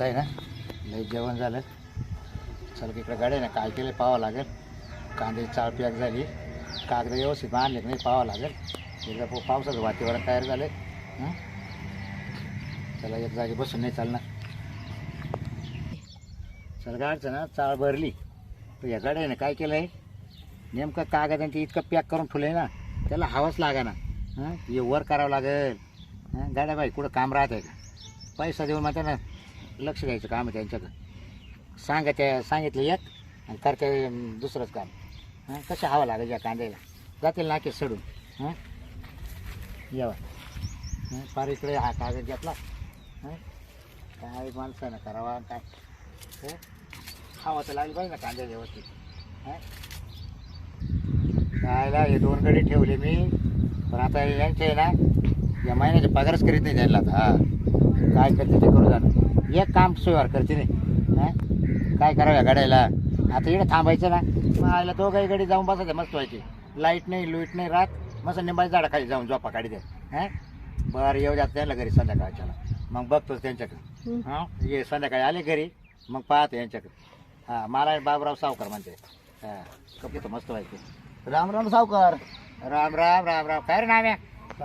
आता आहे ना? लई जेवण झालं. चल इकडे गाड्या ना काय केलं पाहावं लागेल. कांदे चाळ पॅक झाली. कागद व्यवस्थित बांधले नाही पाहावं लागेल. एकदा पावसाचं वातावरण तयार झालं चला एक जागी बसून नाही चालणार. चल गाडचं ना चाळ भरली. तर या गाड्या आहे ना काय केलं आहे नेमकं कागद आणि ते इतकं पॅक करून ठेवलं ना त्याला हवाच लागा ना हां? हे वर करावं लागेल. हां? गाड्या बाई कुठं काम राहत आहे का? पैसा देऊन म्हणते ना लक्ष द्यायचं काम आहे त्यांच्याकडं. सांगा त्या सांगितलं एक आणि करते दुसरंच काम. हां? कशा हवा लागेल या कांद्याला? जातील नाके सडून. हां? यावा फार इकडे हा कागद घेतला. हं? काय माणसानं करावा आणि काय? हं? हवा तर लागली पाहिजे ना कांदे व्यवस्थित. हां? कायला हे दोन कडे ठेवले मी. पण आता यांचे आहे ना या महिन्याचे पगारच करीत नाही त्यांना आता. काय करते ते करू जाणार. एक काम सोयवार करते नाही हा? काय करावं या गाड्याला? आता इकडे थांबायचं ना. मग आयला दोघंही गडी जाऊन बसायचं मस्त व्हायची. लाइट नाही लुईट नाही राहत मस्त निंबाच्या झाडाखाली जाऊन झोपा काढी द्या हा? बरं येऊ द्या त्यांना घरी संध्याकाळच्याला. मग बघतोच त्यांच्याकडे. हां? ये संध्याकाळी आले घरी. मग पाहतो यांच्याकडे. हां मला बाबराव सावकार म्हणते. हां कपडे तर मस्त व्हायचे. राम राम सावकार. राम राम राम राम. काय रे नाम्या?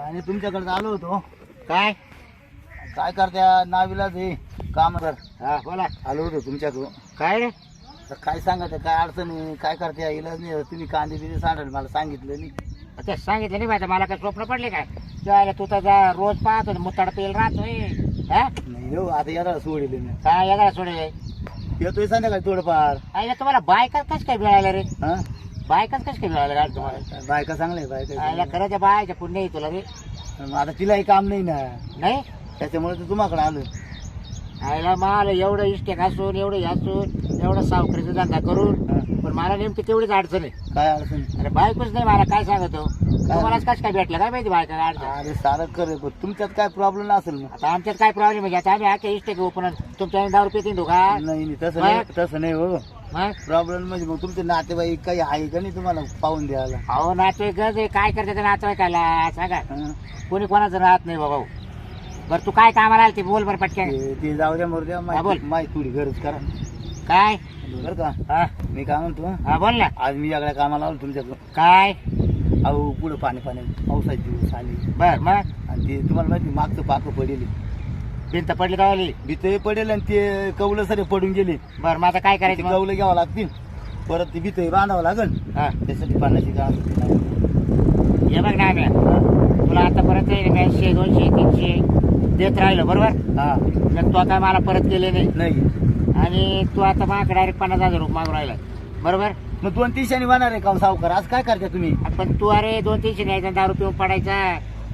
आणि तुमच्याकडे आलो होतो. काय? काय करत्या नावीला ते काम कर. हा बोला. आलो होतो तुमच्याकडं काय रे? तर काय सांगा ते काय अडचण आहे? काय करत्या इलाज नाही तुम्ही कांदे बिंदे सांडाल. मला सांगितलं नाही. अच्छा सांगितलं नाही माझं. मला काय स्वप्न पडले काय? जायला तू तर जा. रोज पाहतो. मुताड पेल राहतोय. हा? नाही हो आता याला सोडले मी. काय याला सोडे येतोय संध्याकाळी थोडंफार. आईला तुम्हाला बायका कस काय मिळालं रे? हा? बायकाच कस काय मिळालं गाडी तुम्हाला? बायका चांगल्या आईला बायका खरं त्या बायच्या पुण्य आहे तुला रे. आता तिलाही काम नाही ना. नाही? त्याच्यामुळे तर तुम्हाकडे आलो. आईला मला एवढं इष्टेक असून एवढं हे असून एवढं सावकारीचा धंदा करून हा. पण मला नेमकी तेवढीच अडचण आहे. काय अडचण? अरे बायकोच नाही मला काय सांगतो? तुम्हालाच कस काय भेटलं? काय माहिती बायका अडचण? अरे सारं करे पण तुमच्यात काय प्रॉब्लेम असेल मग? आता आमच्यात काय प्रॉब्लेम आहे? आता आम्ही आखे इष्टेक पण तुमच्या दहा रुपये तीन का? नाही नाही तसं नाही तसं नाही हो. मग? प्रॉब्लेम म्हणजे मग तुमचे नातेवाईक काही आहे का नाही तुम्हाला पाहून द्यायला? अहो नातवाईक आहे. काय करते ते नातवाईकाला? सांगा. हं? कोणी कोणाचं राहत नाही बाबा बरं तू काय कामाला आली ते बोल बरं पटकन. ते ते जाऊ द्या मरू द्या हा, बोल. माहिती माहिती थोडी गरज करा. काय? बरं का? हा. मी काय म्हणतो? हा बोल ना. आज मी याकडे कामाला आलो तुमच्याकडं काय? अहो पुढं पाणी पाणी पावसाचे दिवस आले. बर मग? आणि ते तुम्हाला माहिती मागचं पाकं पडेल भिंत पडली का वाली भीत पडेल आणि ते कौलं सरे पडून गेले. बर मग आता काय करायचं मग? कौलं घ्यावं लागतील. परत ते भीत बांधावं लागेल. हा. त्यासाठी पाण्याची काम हे बघ ना आम्ही. तुला आतापर्यंत दोनशे तीनशे. देत राहिलो बरोबर? हा. मग तू आता मला परत केले नाही. नाही. आणि तू आता माझ्याकडे डायरेक्ट पन्नास हजार रुपये मागून राहिला बरोबर? मग दोन तीनशे होणार आहे का हो सावकार? आज काय करता तुम्ही? पण तू अरे दोन तीनशे न्यायचा दहा रुपये पडायचा.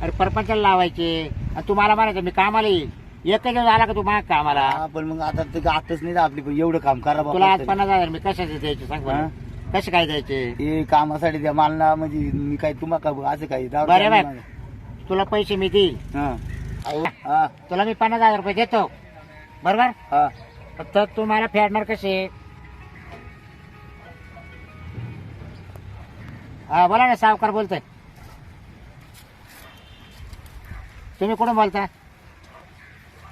अरे परपंचाला लावायचे. आणि तू मला म्हणायचं मी कामाला येईल. एक दिवस आला का तू माग कामाला? हा, पण मग आता ते आताच नाही ना आपली पण एवढं काम करा तुला आज बाबा पन्नास हजार मी कशाचे द्यायचे सांग बरं? कसे काय द्यायचे? हे कामासाठी द्या मला म्हणजे मी काय तुम्हाला का असं काही? दारू बरं. नाही तुला पैसे मी देईल. हा. हा तुला मी पन्नास हजार रुपये देतो. बरोबर? हा. फक्त तू मला फेडणार कसे हा बोला ना सावकार बोलतोय. तुम्ही कुठून बोलता?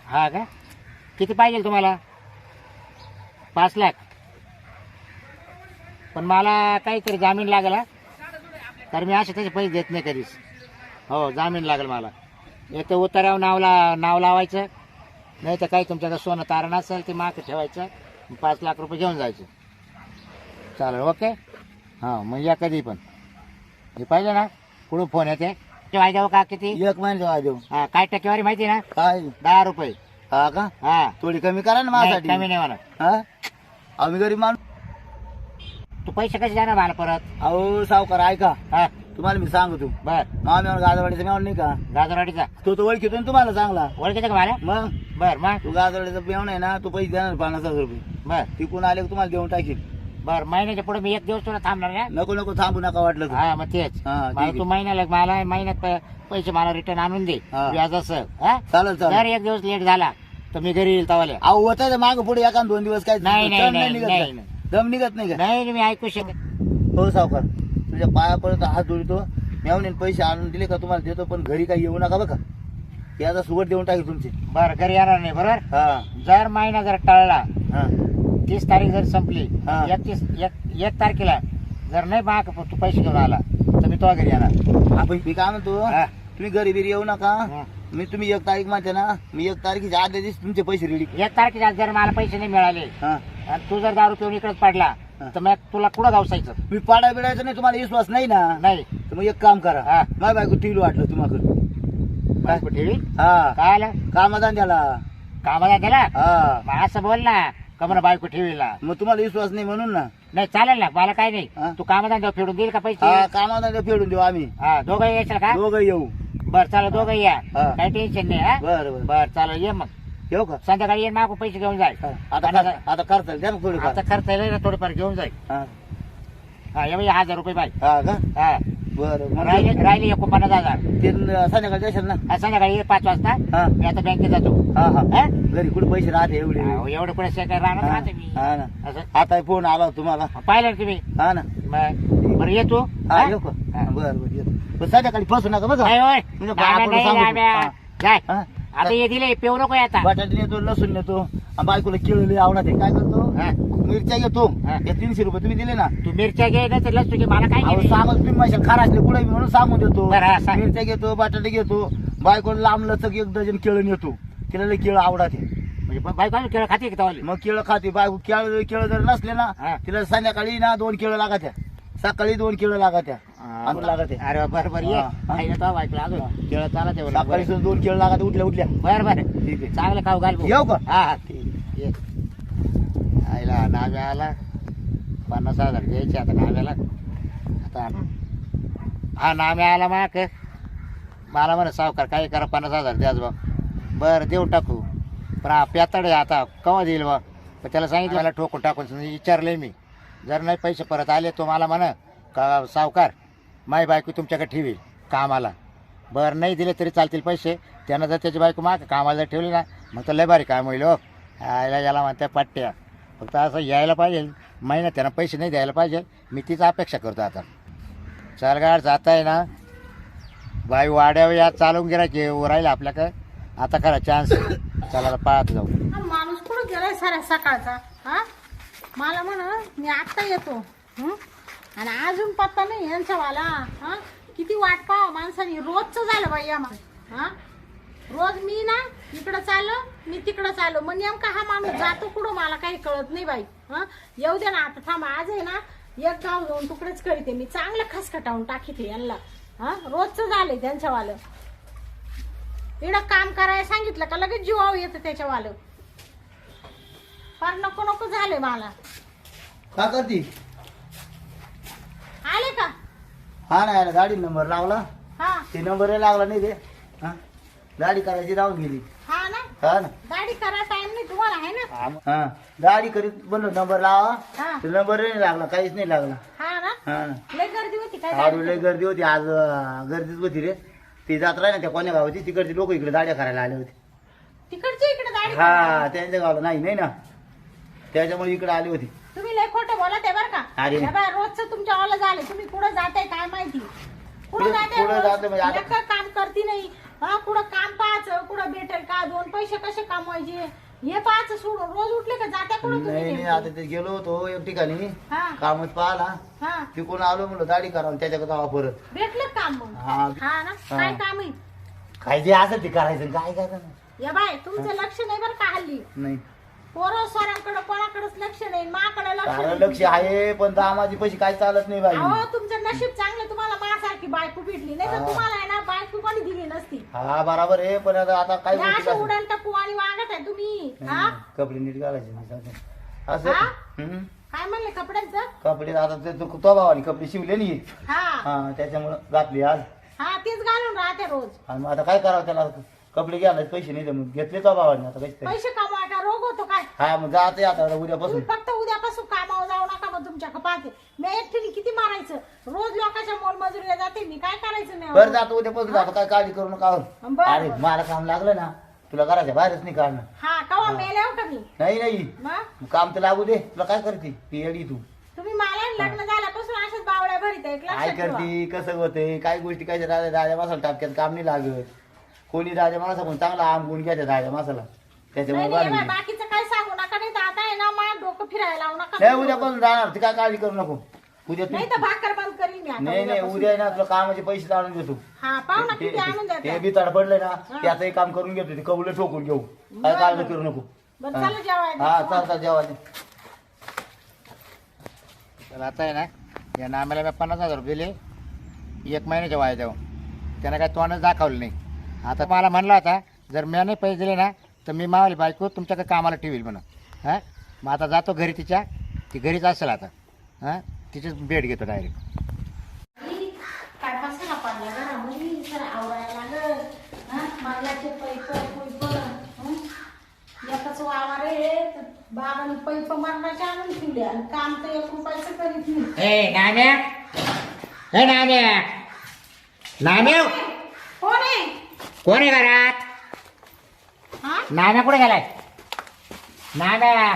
हा का? किती पाहिजे तुम्हाला? पाच लाख. पण मला काहीतरी जामीन लागेल. तर मी असे त्याचे पैसे देत नाही कधीच. हो जामीन लागेल मला. एक तर नाव ला नाव लावायचं. नाही तर काही तुमच्याकडे सोनं तारण असेल ते माग ठेवायचं. पाच लाख रुपये घेऊन जायचं. चालेल ओके? हां मग या कधी पण. हे पाहिजे ना? कुठून फोन येते? वाय देऊ का किती? एक महिन्याचा देऊ हा काय टक्केवारी माहिती ना? काय? दहा रुपये. हा का? हा. थोडी कमी करा ना नाही, माझ्यासाठी कमी नाही म्हणा हा? आम्ही गरीब माणूस. तू पैसे कसे जाणार मला परत? अहो सावकार ऐका. हा. तुम्हाला मी सांगतो. बर. मामेवर गाजवाडीचा मेवण नाही का? गाजरवाडीचा? तो तो ओळखीतो ना तुम्हाला चांगला. ओळखीचं का मला मग? बर मग? तो गाजवाडीचा मेवण आहे ना तो पैसे देणार पन्नास हजार रुपये. बर. तिकून आले की तुम्हाला देऊन टाकील बर महिन्याच्या पुढे मी एक दिवस तुला थांबणार ना नको नको थांबू नका वाटलं तर. हा मग तेच. हा, ठीक मला आहे. तू महिन्याला मला महिन्यात प- पैसे मला रिटर्न आणून दे. हा. व्याजासह हा? चालेल जर चालेल एक दिवस लेट झाला तर मी घरी येईल तवाले. अहो होता माग पुढे एका दोन दिवस काय नाही, नाही, दम नाही, निघत नाही? दम निघत नाही का? नाही मी ऐकू शकत. हो सावकार. तुझ्या पायापर्यंत हात जोडतो मेवणे पैसे आणून दिले का तुम्हाला देतो पण घरी काही येऊ नका बघा याचा सुगट देऊन टाकी तुमची बरं घरी येणार नाही बरोबर हा जर महिना जर टळला हा तीस तारीख जर संपली हा. एकतीस एक एक तारखेला जर नाही माग तू पैसे घेऊन आला तर मी तो घरी येणार आपण मी काय म्हणतो हा. तुम्ही घरी बिरी येऊ नका हा. मी तुम्ही एक तारीख म्हणते ना मी एक तारखेच्या आदल्या दिवशी तुमचे पैसे रेडी एक तारखेला जर मला पैसे नाही मिळाले हा आणि तू जर दारू पिऊन इकडेच पडला. तर मग तुला कुठं गावसायचं? मी पाडा बिडायचं नाही तुम्हाला विश्वास नाही ना? नाही. तर मग एक काम करा. हा. माझ्या बायको टीव्ही वाटलं तुम्हाला बायको ठेवी हा. काय आलं? कामाधान द्याला कामाला त्याला हा. मग असं बोल ना कमर बायको ठेवीला मग तुम्हाला विश्वास नाही म्हणून ना? नाही चालेल ना मला काय नाही. तू कामाला फेडून देईल का पैसे? हा कामाधान फेडून देऊ आम्ही. हा दोघं यायचं का? दोघं येऊ. बर चालेल दोघं या. हा. काही टेन्शन नाही हा? बरं बरं. बर चालेल ये मग. येऊ का? संध्याकाळी ये मागू पैसे घेऊन जाय हा. आता कर- आता करता द्या ना थोडी आता खर्च आहे ना थोडंफार घेऊन जाय हा. हा ये बाई हजार रुपये बाय हा का? हा. बरं मग राहिले राहिले एकोणपन्नास हजार. ते संध्याकाळी द्याल ना? हा, संध्याकाळी ये पाच वाजता हा. मी आता बँकेत जातो. हा हा. हा? घरी कुठे पैसे राहते एवढे? अहो, एवढं कुठे काय राहणार हा. राहते मी. हा ना. असं. आता फोन आला होता तुम्हाला पाहिलं ना तुम्ही? हा ना. मग बरं ये तू हा हा? येऊ का? हा. बरं बरं येतो. पण संध्याकाळी फसू नका बघा म्हणजे सांगू. हा. जाय. हा? आता ये दिले पिऊ नको आता बटाटे नेतो लसूण नेतो आणि बायकोला केळले आवडत आहे काय करतो हा. मिरच्या घेतो हा. हे तीनशे रुपये तुम्ही दिले ना तू मिरच्या घे ना तर तुझी मला काय अहो? सामान तुम्ही माझ्या खार असले कुठे म्हणून सांगून देतो बरं, हा, सांग. मिरच्या घेतो बटाटे घेतो बायकोला लांब लचक एक डझन केळं नेतो तिला लय केळं आवडत आहे म्हणजे बा- बायको आम्ही केळं खाते का तवाली? मग केळं खाते बायको केळं केळं जर नसले ना हा. तिला संध्याकाळी ना दोन केळं लागत्या सकाळी दोन केळं लागत्या आणि लागत आहे. अरे बरं बरं ये. हा, हा. आहे ना तो बायकोला अजून केळं चालत आहे बरं. सकाळी सुद्धा दोन केळं लागत उठल्या उठल्या. बरं बरं. ठीक आहे. चांगलं खाऊ घाल भाऊ. येऊ का? हा हा ठीक आहे. ये. आईला नाव्या आला. पन्नास हजार द्यायचे आता नाव्याला. आता हा नाम्या आला माक मला म्हणा सावकार काही करा पन्नास हजार द्याच बा. बरं देऊन टाकू. पण हा प्यातड आहे आता. केव्हा देईल बा? पण त्याला सांगितलं मला ठोकून टाकून. विचारले मी. जर नाही पैसे परत आले तो मला म्हणा का सावकार माई बायको तुमच्याकडे ठेवी कामाला. बरं नाही दिले तरी चालतील पैसे. त्यानं जर त्याची बायको माग कामाला जर ठेवली ना मग तर लय भारी काम होईल हो. यायला याला म्हणत्या पट्ट्या फक्त असं यायला पाहिजे. महिना त्यांना पैसे नाही द्यायला पाहिजे. मी तीच अपेक्षा करतो आता. सरगाड जात आहे ना बाई वाड्यावर या चालवून गिरायचे की आपल्याकडे. आता खरा चान्स चला पाहत जाऊ. हा माणूस कुठं गेलाय साऱ्या सकाळचा? हा? मला म्हणा मी आत्ता येतो. हं? आणि अजून पत्ता नाही यांचा वाला हा? किती वाट पाहा माणसाने. रोजचं झालं बाई आम्हाला हा? रोज मी ना इकडं चाललो मी तिकडं चाललो. मग नेमका हा माणूस जातो कुठं मला काही कळत नाही बाई हा? येऊ दे ना आता थांब. आज आहे ना एक गाव जाऊन तुकडेच करीते. मी चांगलं खसखटावून टाकीते यांना हा? रोजचं झालंय त्यांच्यावालं. इकडं काम करायला सांगितलं का लगेच जीवाव येतं त्याच्यावालं. फार नको नको झालंय मला. का करती आले का? हा ना याला गाडी नंबर लावला. हा. ते नंबर लागला नाही रे हा? गाडी करायची राहून गेली. हा ना. हा ना. गाडी करा टाइम नाही तुम्हाला आहे ना? हा गाडी करीत बनलो नंबर लावा. हा. ते नंबर नाही लागला काहीच नाही लागला. हा ना. हा ना. लय गर्दी होती काय आडू गाडीत? लय गर्दी होती. आज अं, गर्दीच होती रे. ती जात राही ना त्या कोण्या गावाची तिकडची लोक इकडे दाड्या करायला आले होते. तिकडची इकडे गाडी हा त्यांच्या गावाला नाही नाही ना. त्याच्यामुळे इकडे आली होती. तुम्ही लय खोटं बोला ते बरं का. अरे. हे बघा, रोजचं तुमच्या झाले तुम्ही कुठं जाताय काय माहिती जाते म्हणजे आता- लेकरं काम करती नाही. हा कुठं काम पाहायचं कुठं भेटेल का? दोन पैसे कसे कमवायचे? हे पाहायचं सोडून. रोज उठले का जात्या कुठं नाही तुम्ही नाही नेमके? आता ते गेलो होतो एक ठिकाणी. हा. कामच पाहिला. हा. तिकडून आलो म्हणलं दाढी करा त्याच्याकडे जावा परत. भेटलं काम मग? हा. हा ना? हा. काय काम? आहे काय जे असं ते करायचं काय करायचं या बाय तुमचं लक्ष नाही बरं का हल्ली. नाही. पोरं स्वरांकडे कोणाकडेच लक्ष नाही माकडे लक्ष कारण नाही. लक्ष आहे पण दामाची पैसे काय चालत नाही बाई? अहो तुमचं नशीब चांगलं तुम्हाला माझ्यासारखी बायको भेटली नाही तर हा. तुम्हाला आहे ना बायको कोणी दिली नसती. हा बरोबर आहे पण आता आता काय या अशा उडण आणि वागत आहे तुम्ही हा? कपडे नीट घालायचे नाही. असं हा? हम्म. काय म्हणले कपड्यांचं? कपडे आता ते तो तो भावानी कपडे शिवले नाही. हा. हा त्याच्यामुळं घातली आज. हा तेच घालून राहते रोज. आणि मग आता काय करावं त्याला? कपडे घ्यायला पैसे नाही मग घेतले तो भावानी आता काही पैसे कमवा का रोग होतो काय? हा मग जाते आता उद्यापासून. तुम्ही फक्त उद्यापासून कामावर जाऊ नका मग तुमच्या पाहते मी एकटीने किती मारायचं? रोज लोकांच्या मोलमजुरीला जाते मी काय करायचं नाही बरं जातो उद्यापासून जातो. काय काळजी करू नका बरं. अरे मला काम लागलं ना तुला करायचं बाहेरच नाही काढणं हा कवा? मेल्यावर का मी? नाही नाही. मग? काम तर लागू दे. तुला काय करते? ती येडी तू. तुम्ही मला लग्न झाल्यापासून अशाच बावळ्या भरीत आहे काय लक्षात ठेवा. करते? कसं होते काय गोष्टी काय राहते दाद्या बसायला टापक्यात काम नाही लागत. कोणी माणसा पण चांगला आंबून घ्या त्या दाद्या माणसाला. त्याच्यामुळे नाही. बाकीचं काय सांगू नका. नाही तर आता आहे ना मला डोकं फिरायला लावू नाही नका उद्यापासून जाणार ती काय काळजी करू नको. उद्या तू नाही तर भाकर बंद मी आता. नाही नाही उद्यापासून. उद्या आहे ना तुला कामाचे पैसे आणून देतो. हा पाहू ना ते- किती आणून ते- द्या ते बी तडपडलंय ना त्याचंही काम करून घेतो ते कबुले ठोकून घेऊ. काय काळजी करू नको. बरं चला जेवायला. हा चाल चाल जेवायला. तर आता आहे ना या नाम्याला मी पन्नास हजार रुपये दिले. एक महिन्याच्या वाया देऊ त्यानं काय तोंडच दाखवलं नाही. आता मला म्हणला होता जर मी नाही पैसे दिले ना तर मी मावाली बायको तुमच्याकडे कामाला ठेवील म्हणून. हां? मग आता जातो घरी तिच्या ती घरीच असेल आता. हां? तिचीच भेट घेतो डायरेक्ट काय पसारा पडला घरामध्ये जरा आवरायला लागल हा मागलाचे पैप पैप? एकाच वावर आहे तर बाबाने पैप मारण्याचे आणून ठेवले आणि काम तर एक रुपयाचं करीत नाही ए नाम्या! हे नाम्या! नाम्या! कोण आहे घरात? हा? नाम्या कुठे गेलाय? नाम्या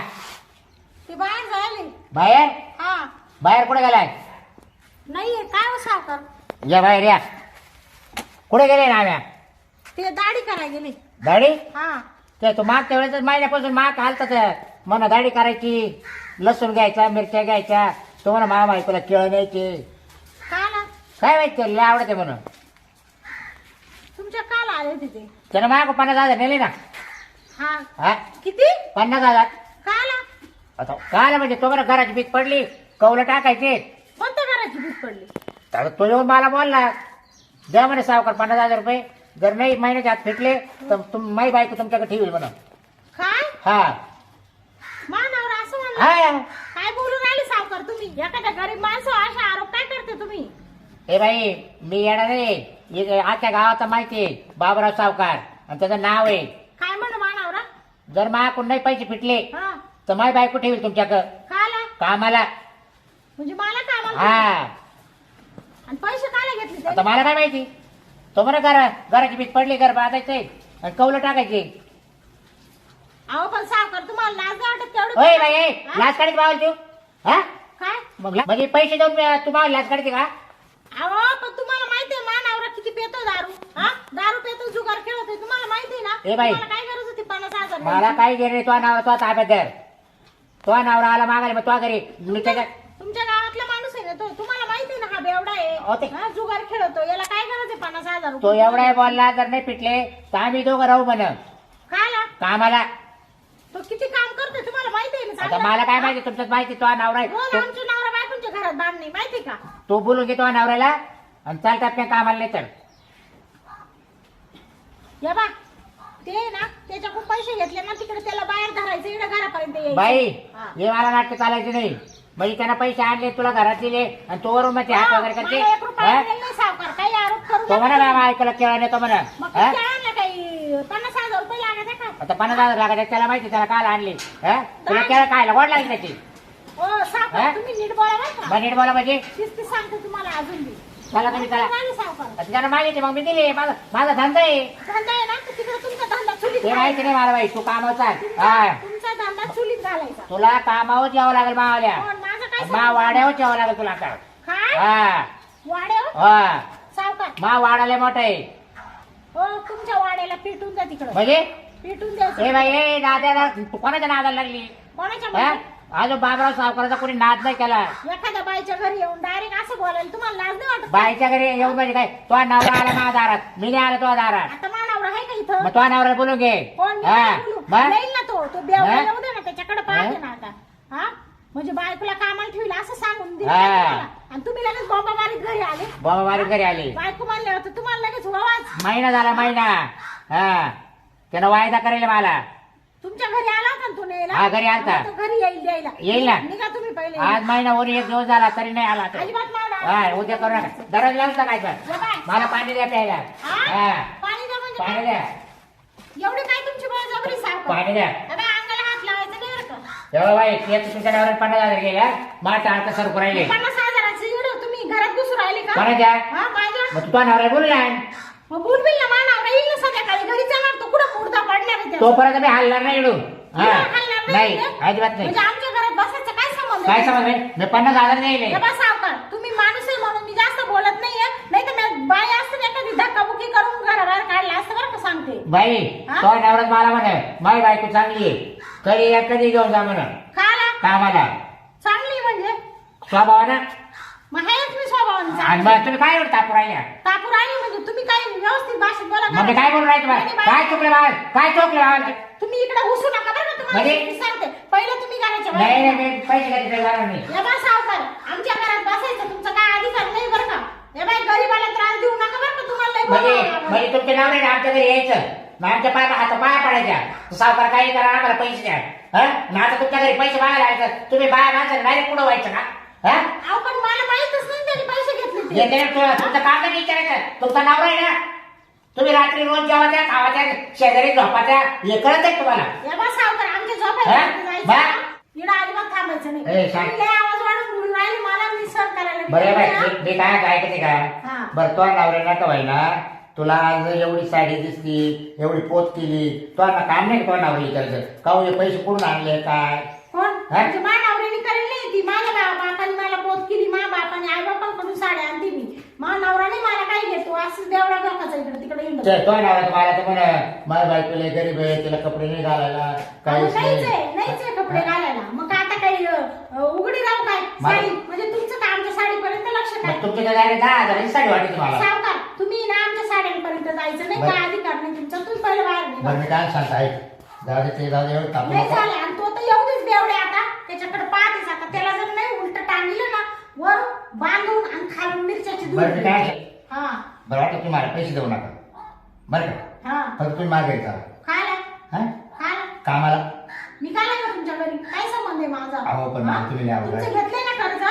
ते बाहेर जायले बाहेर? हा. बाहेर कुठे गेलाय? नाहीये काय हो सावकार? या बाहेर या. कुठे गेले नाम्या ते दाढी करायला गेले. दाढी? हा. ते तू मागच्या वेळेस महिन्यापासून माग हालतात म्हणा दाढी करायची लसूण घ्यायचा मिरच्या घ्यायच्या. तुम्हाला मामा ऐकूला केळं न्यायचे. काल काय माहिती त्याला आवडते म्हणून. आले त्यानं माग पन्नास हजार नेले ना. हा. हा? किती? पन्नास हजार. काल आता काय म्हणजे तुम्हाला घराची भीत पडली कौलं टाकायचे. कोणत्या घराची भीत पडली? तर तो येऊन मला बोलला द्या म्हणे सावकार पन्नास हजार रुपये. जर नाही महिन्याच्या आत फिटले तर तुम माई बायको तुमच्याकडे ठेवील म्हणून. काय? हा. मानावर असं म्हणलं? हा. काय बोलून राहिले सावकार तुम्ही? एखाद्या गरीब माणसं अशा आरोप काय करते तुम्ही? हे बाई मी येणार नाही आख्या गावाचा माहिती आहे बाबराव सावकार. आणि त्याचं नाव आहे. काय म्हण मानावर? जर माझ्याकडून नाही पैसे फिटले हा. तर माय बायको ठेवील तुमच्याकडं. काला? कामाला. म्हणजे मला कामाला हा. आणि पैसे काला घेतले आता ते मला काय माहिती? तो म्हणा घरा घराची भीत पडली घर बांधायचे आणि कौलं टाकायचे. अहो पण सावकार तुम्हाला लाज नाही वाटत होय तेवढं बाई ए? लाच काढत बावल तू? हा? काय? मग ला- म्हणजे पैसे देऊन तुम्हाला लाच काढते का? अहो पण तुम्हाला पेतो दारू? हा? दारू पेतो जुगार खेळतोय तुम्हाला माहितीये ना? ए बाई. तुम्हाला काय गरज होती पन्नास हजार मला? काही घेणे तो नावर तो ताब्यात धर तो नवरा आला मागायला मग तो घरी मी त्याच्या तुमच्या गावातला माणूस आहे ना तो? तुम्हाला माहितीये ना हा बेवडा अहो, ते- आहे हा जुगार खेळतो. याला काय गरज आहे पन्नास हजार तो रुपये एवढा बोलला जर नाही पिटले तर आम्ही दोघं राहू म्हण. काला? कामाला. तो किती काम करतोय तुम्हाला माहिती आहे ना? आता चांगलं? मला काय माहिती? तुमच्यात माहिती तो नवरा आहे. रोज तो- आमच्या नवरा बायकोंच्या घरात बांधणे माहिती का? तो बोलून घेतो नवऱ्याला. आणि चाल टप्प्या कामाला नाही तर या बा ते ना त्याच्याकडून पैसे घेतले ना तिकडे त्याला बाहेर धरायचं इकडे घरापर्यंत यायचं. बाई हा. हे मला नाटक चालायचे नाही म्हणजे त्यांना पैसे आणले तुला घरात दिले आणि तो वरून मग ते हात हा, वगैरे करते मला एक रुपया हा? दिलेला नाही सावकार काही आरोप करू तो म्हणा नका. बाबा ऐकायला केळा नाही तो म्हणा मग हा? किती आणलं काही पन्नास हजार रुपये लागत आहे का आता पन्नास हजार लागायचे त्याला माहिती त्याला काल आणली हा तुला केळं खायला गोड लागली त्याची हा? सावकार तुम्ही नीट बोला बरं का बनीट बोला म्हणजे शिस्ती सांगते तुम्हाला अजून बी चला तुम्ही चला. मागितले मग मी दिले. माझा माझा धंदा आहे. धंदा आहे ना तिकडे तुमचा धंदा चुलीत ते माहिती. नाही मला बाई तू कामावर चाल. तुमचा हा. तुमचा धंदा चुलीत घालायचा. तुला कामावर यावं लागेल मावाल्या. पण माझं काय मा वाड्यावर यावं लागेल तुला आता. काय? हा. वाड्यावर? हा. सावकार. मा वाडाले मोठा आहे. हो तुमच्या वाड्याला पेटून द्या तिकडे. म्हणजे? पेटून ए द्यायचं बाई ए तू कोणाच्या नादाला लागली? कोणाच्या हा? मध्ये? अजून बाबराव सावकाराचा कोणी नाद नाही केला. एखाद्या बाईच्या घरी येऊन डायरेक्ट असं बोलायला तुम्हाला लाज नाही वाटत का? बाईच्या घरी येऊन म्हणजे काय? तो नवरा आला माझ्या दारात. मी नाही आला तो दारात. आता मानावर आहे का इथं? मग तो नवरा बोलून घे. कोण? मी हा. काय बोलू? मग येईल ना तो. तो बेवडा हा? येऊ दे ना त्याच्याकडे पाहते? ना आता. हा? म्हणजे बायकोला कामाला ठेवलं असं सांगून दिलं हा. तुम्हाला. आणि तुम्ही लगेच बॉम्बा मारीत घरी आले. बाबा वारीत घरी आली. बायको म्हणले होते तुम्हाला लगेच वावाच. महिना झाला महिना. हा. त्यानं वायदा करेल मला. तुमच्या घरी आला होता ना तो न्यायला? हा, घरी आलता. तो घरी येईल द्यायला. येईल ना. निघा तुम्ही पहिले. आज महिना वर एक दिवस झाला तरी नाही आला तो. अजिबात हा उद्या करू नका. दररोज लागतं काय तर बाय. मला पाणी द्या प्यायला. हा? हा. पाणी द्या म्हणजे पाणी काय? द्या. एवढी काय तुमची बळजबरी सारखं? पाणी द्या. अबे, अंगाला हात लावायचा नाही बरं का? तेव्हा बाई येत तुमच्या नवऱ्यात पन्नास हजार गेल्या माझ्या आता सरकू राहिले. पन्नास हजाराचं एवढं? तुम्ही घरात घुसून राहिले का? हा मग नवरा बोलला. मग बुलबिल ना मानावर येईल ना संध्याकाळी. घरी जाणार तो. कुठं मुर्दा पडणार आहे त्याचा? तोपर्यंत मी हलणार नाही इडू हा. तुला खायला नाही ना? अजिबात नाही. म्हणजे आमच्या घरात बसायचं काय संबंध काय आहे? समज नाही. मी पन्नास हजार नाही हे बा सावकार. तुम्ही माणूस आहे म्हणून मी जास्त बोलत नाहीये. नाही तर मी बाई असते ना एखादी धक्काबुक्की करून घराबाहेर काढला असतं बरं का बाई हा? तो नवरात मला म्हणे माझी बायको चांगली आहे. कधी या कधी घेऊन जा म्हणा खाला कामाला. चांगली म्हणजे? स्वभावानं. मग हेच आणि. मग तुम्ही काय तापू राहिल्या? तापू राहिली म्हणजे तुम्ही काय व्यवस्थित भाषेत बोला? म्हणजे काय राहिले तुम्हाला? काय चुकलं बाळ काय चुकलं बाळ तुम्ही इकडे घुसू नका बरं का तुम्हाला. म्हणजे? मी सांगते. पहिलं तुम्ही घराच्या नाही बाहेर नाही नाही, पैसे कधी काही जाणार नाही या बा सावकार आमच्या घरात बसायचं तुमचं काय अधिकार नाही बरं का? हे बाई गरीबाला त्रास देऊ नका बरं का तुम्हाला लई म्हणजे बोलावं लागलं. म्हणजे तुमच्या नाव नाही आमच्या घरी यायचं. ना आमच्या पाय हात पाया पडायच्या. सावकार काही करा आम्हाला पैसे द्या. हा? ना आता तुमच्या घरी पैसे मागायला आले तुम्ही बाया माणसं डायरेक्ट पुढे व्हायचं का? हा अहो पण मला माहितच नाही त्यांनी पैसे घेतले ते. येते ना तुला- तुमचं काम नाही विचारायचं तुमचा नवरा आहे ना तुम्ही रात्री रोज खावा त्या शेजारी झोपा त्या हे कळत आहे तुम्हाला या बा सावकार आमच्या हा? झोपायला जायचं बा? ना. इकडं अजिबात थांबायचं नाही ए, सांग. तुम्ही लई आवाज वाढून बोलून राहिले मला मी सहन करायला बरं लागले. बाय मी- मी काय काय करते हा. का बरं तो नवऱ्या नका व्हायला तुला आज एवढी साडी दिसली एवढी पोत केली तो ना काम नाही का तो नवरी करायचं का हो, हे पैसे कुठून आणले काय कोण हा? म्हणजे माझ्या नवऱ्याने करेल नाही ती माझ्या बा- बापाने मला पोत केली माझ्या बापाने आई बापांकडून साड्या आणते मी माझ्या नवऱ्याने मला काही घेतो असं देवडा डोकाचा इकडे तिकडे हिंडत. ते तुम्हाला तर म्हणा माझ्या बायकोला गरीब आहे तिला कपडे नाही घालायला अहो, काहीच नाहीच नाही. आहे नाहीच आहे कपडे घालायला. मग आता काही अं, उघडी राहू काय? मला- साडी म्हणजे तुमचं काय आमच्या साडीपर्यंत लक्ष काय? मग तुमच्या घरी दहा हजाराची साडी वाटते तुम्हाला. सावकार तुम्ही ना आमच्या साड्यांपर्यंत जायचं नाही बरं. काय अधिकार नाही तुमचा तुम्ही पहिलं बाहेर निघा. बरं मी काय सांगत ऐक. जाऊ दे ते जाऊ दे एवढं तापू नाही नको. झाले आणि तो तर एवढीच बेवडे आता त्याच्याकडे पाहतेच आता. त्याला जर नाही उलट टांगलं ना वर बांधून आणि खालून मिरच्याची बरं मी काय? हा. बरं वाटतं तुम्हाला पैसे देऊ नका. बरं का? हा. फक्त तुम्ही मागायचा खायला? हा? खायला? कामाला? मी काय नाही का तुमच्या घरी? काय संबंध आहे माझा? अहो, पण हा? मला तुम्ही लय आवडलं. तुमचे घेतले ना कर्ज?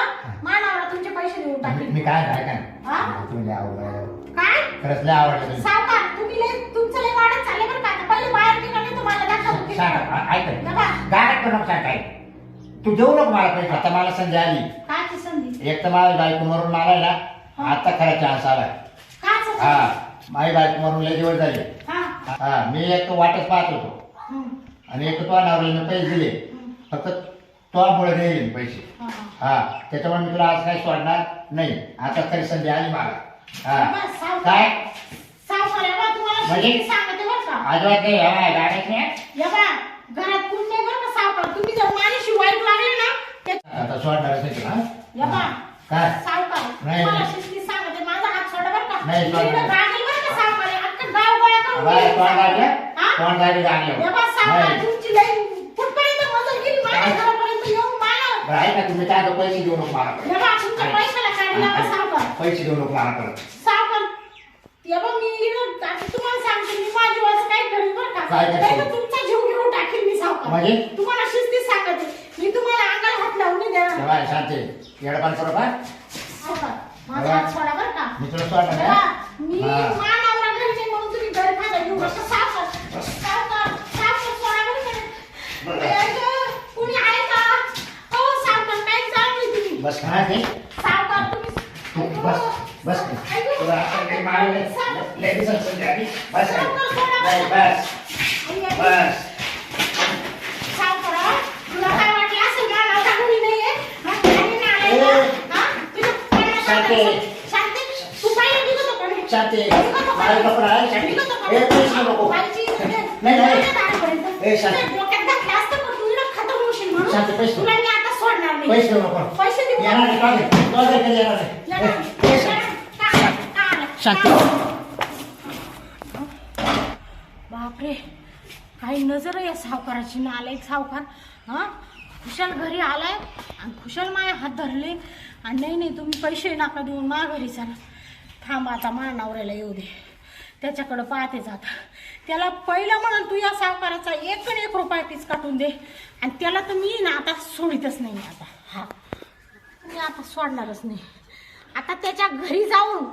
मानावरा तुमचे पैसे देऊन मी टाकेल मी काय काय काय? तुम्ही लय आवडलं काय? खरंच लय आवडलं तुम्ही. सावकार तुम्ही लय तुमचं लय वाढत चालले बरं का आता. पहिले बाहेर निघाले तुम्हाला दाखवतो. किती. सांग आ- ऐक नका. गाडत पण नको सांग काय? तू देऊ नको मला पैसे आता मला संधी आली. काय ती संधी? एक तर माझी बायको मरून माराय ना आता खरा चान्स आला हा. माझी बायको मरून लय दिवस झाले. हा. हा मी एक वाटच पाहत होतो. हम्म. आणि एक तो नवऱ्याने पैसे दिले. फक्त तो मुळे देईल पैसे. हा, हा. हा त्याच्यामुळे मी तुला आज काही सोडणार नाही. आता तरी संधी आली मला. हा. सावकार. काय? सावकार, या बा, तुम्हाला म्हणजे? शेवटी सांगते बरं का. अजिबात नाही हवा गाड्याच नाही या बा, घरात कोण नाही बरं का सावकार? तुम्ही जर माझ्याशी वाईट वागले ना ते- आता सोडणारच नाही तुला या बा, हा? काय? सावकार नाही. तुम्हाला सांगते माझा हात सोडा बरं का. नाही, सोडणार. इकडं बरं का सावकार हे अख्खं गाव गोळा करून बाय, गेले सावकार. लागलं हा? तोंड लागली लागलं या बा, सावकार नाही. तुमची लई कुठपर्यंत मदत केली माझ्या काय? घरापर्यंत येऊन मला. बरं, ऐका तुम्ही काय तो पैसे देऊ नको मला. तुमच्या. पैशाला पैसे देऊ नको परत सावकार या बा, मी इकडं आता तुम्हाला सांगते मी माझ्या जीवाचं काय करेल बरं का? काय करशील? नाही तर तुमचा जीव घेऊन टाकेल मी सावकार. म्हणजे? तुम्हाला शिस्तीच सांगते मी तुम्हाला अंगाला हात लावून नाही देणार. तेव्हा शांती. येडपान करू का सावकार माझा हात सोडा बरं का? मी तुला सोडणार तेव्हा नाही मी हा. मानावरा बस काय तुम्ही. तू बस बस. तुला. लेडीज. बस. नाही, बस. बस सावकारा, तुला काय वाटलं असेल का? नवरा घरी नाहीये? हा, आणि नालायक ओ. का? हा? तुला कोणाला शांती. सांगायचं? शांती, तू पाहिलं निघत होता ना? शांती. ना? कपडा आहे, शांती. ना? पैसे नको. नाही, नाही. शांती. शांती, पैसे. तुला मी आता सोडणार नाही. पैसे देऊ नको पैसे येणार नाही. का येणार नाही. शांती. बापरे काही नजर या सावकाराची नालायक सावकार हा खुशाल घरी आलाय आणि खुशाल माझ्या हात धरले आणि नाही नाही तुम्ही पैसे नका देऊन मा घरी चला थांब आता मा नवऱ्याला येऊ दे. त्याच्याकडं पाहते जाता. त्याला पहिलं म्हणून तू या सावकाराचा एक पण एक रुपया पीस काटून दे. आणि त्याला तर मी ना आता सोडितच नाही आता. हा. मी आता सोडणारच नाही. आता त्याच्या घरी जाऊन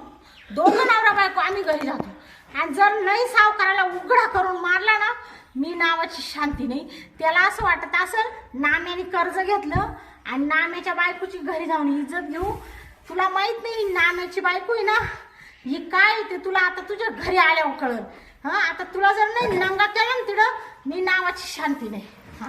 दोघं नवरा बायको आम्ही घरी जातो. आणि जर नाही सावकाराला उघडा करून मारला ना मी नावाची शांती नाही. त्याला असं वाटत असेल नाम्याने कर्ज घेतलं आणि नाम्याच्या बायकोची घरी जाऊन इज्जत घेऊ तुला माहीत नाही नानाची बायको आहे ना ही काय ते तुला आता तुझ्या घरी आल्यावर कळल. हा आता तुला जर नाही नंगा केला ना तिथं मी नावाची शांती नाही. हा.